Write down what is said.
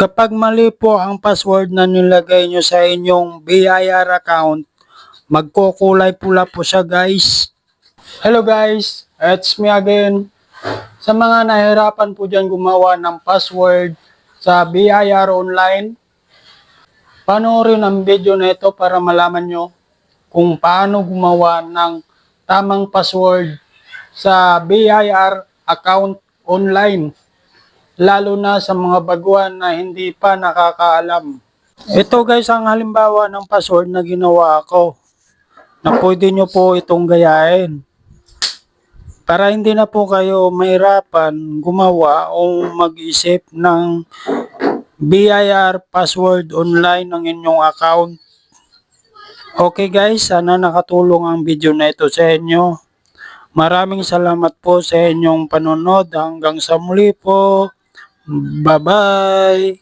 Kapag mali po ang password na nilagay nyo sa inyong BIR account, magkukulay pula po siya guys. Hello guys, it's me again. Sa mga nahirapan po dyan gumawa ng password sa BIR online, panoorin ang video na ito para malaman nyo kung paano gumawa ng tamang password sa BIR account online lalo na sa mga baguhan na hindi pa nakakaalam. Ito guys ang halimbawa ng password na ginawa ko na pwede nyo po itong gayahin. Para hindi na po kayo mahirapan gumawa o mag-isip ng BIR password online ng inyong account. Okay guys, sana nakatulong ang video na ito sa inyo. Maraming salamat po sa inyong panonood. Hanggang sa muli po. Bye-bye.